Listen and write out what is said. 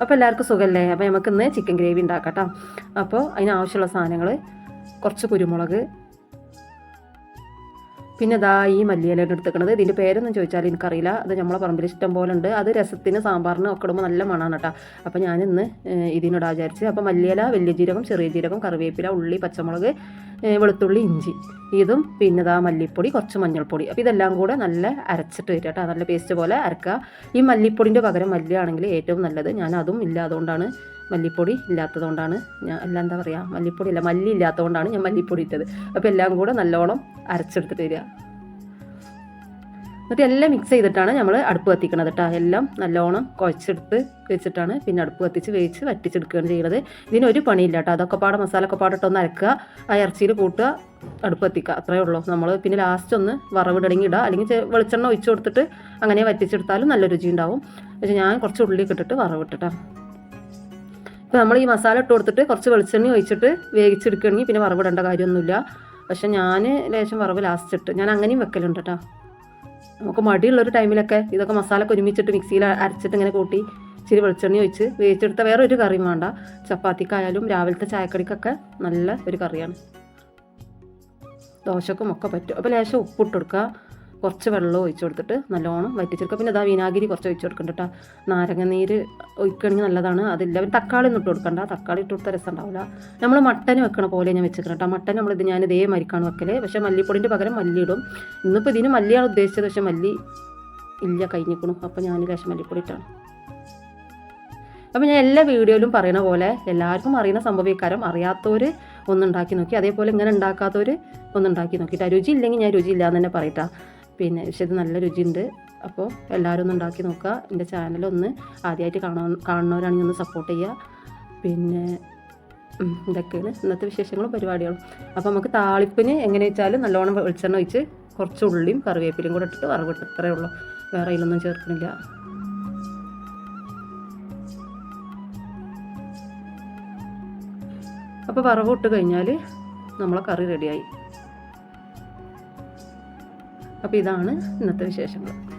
അപ്പോൾ എല്ലാവർക്കും സുഖമല്ലേ അപ്പോൾ നമുക്ക് ഇന്ന് ചിക്കൻ ഗ്രേവി ഉണ്ടാക്കാം കേട്ടോ അപ്പോൾ അതിനാവശ്യമുള്ള സാധനങ്ങൾ കുറച്ച് കുരുമുളക് പിന്നെ ദാ ഈ മല്ലിയിലാണ് എടുത്തേക്കണത് ഇതിന്റെ പേരൊന്നും ചോദിച്ചാൽ എനിക്കറിയില്ല. അത് നമ്മളെ പറമ്പിൽ ഇഷ്ടം പോലെ ഉണ്ട് അത് രസത്തിന് സാമ്പാറിന് ഒക്കെ ഇടുമ്പോൾ നല്ല മണമാണ് കേട്ടോ അപ്പോൾ ഞാനിന്ന് ഇതിനോട് വിചാരിച്ച് അപ്പോൾ മല്ലിയില വലിയ ജീരകം ചെറിയ ജീരകം കറിവേപ്പില ഉള്ളി പച്ചമുളക് വെളുത്തുള്ളി ഇഞ്ചി. ഇതും പിന്നെ ദാ മല്ലിപ്പൊടി കുറച്ച് മഞ്ഞൾപ്പൊടി. അപ്പോൾ ഇതെല്ലാം കൂടെ നല്ല അരച്ചിട്ട് വരിക കേട്ടോ നല്ല പേസ്റ്റ് പോലെ അരക്കുക. ഈ മല്ലിപ്പൊടിന്റെ പകരം മല്ലിയാണെങ്കിൽ ഏറ്റവും നല്ലത്. ഞാൻ അതും ഇല്ല അതുകൊണ്ടാണ് മല്ലിപ്പൊടി ഇല്ലാത്തതുകൊണ്ടാണ് ഞാൻ അല്ല എന്താ പറയുക മല്ലിപ്പൊടി ഇല്ല മല്ലി ഇല്ലാത്തതുകൊണ്ടാണ് ഞാൻ മല്ലിപ്പൊടി ഇട്ടത്. അപ്പോൾ എല്ലാം കൂടെ നല്ലോണം അരച്ചെടുത്തിട്ട് വരിക. എന്നിട്ട് എല്ലാം മിക്സ് ചെയ്തിട്ടാണ് നമ്മൾ അടുപ്പ് കത്തിക്കണത് കേട്ടോ എല്ലാം നല്ലോണം കുഴച്ചെടുത്ത് വെച്ചിട്ടാണ് പിന്നെ അടുപ്പ് കത്തിച്ച് വേവിച്ച് വറ്റിച്ചെടുക്കുകയാണ് ചെയ്യുന്നത് ഇതിനൊരു പണിയില്ല കേട്ടോ അതൊക്കെ പാടെ മസാല ഒക്കെ പാടിട്ടൊന്ന് അരക്കുക ആ ഇറച്ചിയിൽ കൂട്ടുക അടുപ്പ് കത്തിക്കുക. അത്രയേ ഉള്ളൂ. നമ്മൾ പിന്നെ ലാസ്റ്റ് ഒന്ന് വറവിടണമെങ്കിൽ ഇടുക അല്ലെങ്കിൽ വെളിച്ചെണ്ണ ഒഴിച്ചു കൊടുത്തിട്ട് അങ്ങനെ വറ്റിച്ചെടുത്താലും നല്ല രുചി ഉണ്ടാവും. പക്ഷേ ഞാൻ കുറച്ച് ഉള്ളിൽ ഇട്ടിട്ട് വറവിട്ടിട്ടാണ് ഇപ്പോൾ നമ്മൾ ഈ മസാല ഇട്ട് കൊടുത്തിട്ട് കുറച്ച് വെളിച്ചെണ്ണ ഒഴിച്ചിട്ട് വേവിച്ചെടുക്കുകയാണെങ്കിൽ പിന്നെ വറവിടേണ്ട കാര്യമൊന്നുമില്ല. പക്ഷെ ഞാൻ ലേശം വറവ് ലാസ്റ്റ് ഇട്ട്. ഞാൻ അങ്ങനെയും വെക്കലുണ്ട് കേട്ടോ നമുക്ക് മടിയുള്ളൊരു ടൈമിലൊക്കെ ഇതൊക്കെ മസാല ഒരുമിച്ചിട്ട് മിക്സിയിൽ അരച്ചിട്ട് ഇങ്ങനെ കൂട്ടി ഇച്ചിരി വെളിച്ചെണ്ണ ഒഴിച്ച് വേവിച്ചെടുത്ത വേറെ ഒരു കറിയും വേണ്ട. ചപ്പാത്തിക്കായാലും രാവിലത്തെ ചായക്കടിക്കൊക്കെ നല്ല ഒരു കറിയാണ്. ദോശക്കും ഒക്കെ പറ്റും. അപ്പോൾ ലേശം ഉപ്പിട്ട് കൊടുക്കുക. കുറച്ച് വെള്ളം ഒഴിച്ചു കൊടുത്തിട്ട് നല്ലോണം വറ്റിച്ചെടുക്കുക പിന്നെ അതാ വിനാഗിരി കുറച്ച് ഒഴിച്ചു കൊടുക്കണ്ട കേട്ടോ നാരങ്ങ നീര് ഒഴിക്കുകയാണെങ്കിൽ നല്ലതാണ്. അതില്ല. പിന്നെ തക്കാളി ഒന്നും ഇട്ട് കൊടുക്കണ്ട. തക്കാളി ഇട്ട് കൊടുത്ത രസം ഉണ്ടാവില്ല നമ്മൾ മട്ടൻ വെക്കണ പോലെ ഞാൻ വെച്ചിരിക്കണം കേട്ടോ മട്ടൻ നമ്മളിത് ഞാൻ ഇതേ മരിക്കാണ് വെക്കൽ. പക്ഷേ മല്ലിപ്പൊടിന്റെ പകരം മല്ലി ഇടും. ഇന്നിപ്പോൾ ഇതിന് മല്ലിയാണ് ഉദ്ദേശിച്ചത്. പക്ഷേ മല്ലി ഇല്ല കഴിഞ്ഞിക്കണു. അപ്പോൾ ഞാൻ ലേശം മല്ലിപ്പൊടി ഇട്ടാണ്. അപ്പോൾ ഞാൻ എല്ലാ വീഡിയോയിലും പറയുന്ന പോലെ എല്ലാവർക്കും അറിയുന്ന സംഭവിക്കാരം അറിയാത്തവർ ഒന്നുണ്ടാക്കി നോക്കി. അതേപോലെ ഇങ്ങനെ ഉണ്ടാക്കാത്തവർ ഒന്നുണ്ടാക്കി നോക്കിയിട്ട് രുചി ഇല്ലെങ്കിൽ ഞാൻ രുചി ഇല്ലാന്ന് തന്നെ പറയട്ടാ. പിന്നെ പക്ഷെ ഇത് നല്ല രുചിയുണ്ട്. അപ്പോൾ എല്ലാവരും ഒന്ന് ഉണ്ടാക്കി നോക്കുക. എന്റെ ചാനലൊന്ന് ആദ്യമായിട്ട് കാണാൻ കാണുന്നവരാണെങ്കിൽ ഒന്ന് സപ്പോർട്ട് ചെയ്യുക. പിന്നെ ഇതൊക്കെയാണ് ഇന്നത്തെ വിശേഷങ്ങളും പരിപാടികളും. അപ്പോൾ നമുക്ക് താളിപ്പിന് എങ്ങനെ വെച്ചാൽ നല്ലോണം വെളിച്ചെണ്ണ ഒഴിച്ച് കുറച്ച് ഉള്ളിയും കറിവേപ്പിലയും കൂടെ ഇട്ടിട്ട് വറവിട്ട് ഇത്രയേ ഉള്ളൂ. വേറെ അതിലൊന്നും ചേർക്കണില്ല. അപ്പോൾ വറവ് ഇട്ട് കഴിഞ്ഞാൽ നമ്മളെ കറി റെഡിയായി അപ്പോൾ ഇതാണ് ഇന്നത്തെ വിശേഷങ്ങൾ.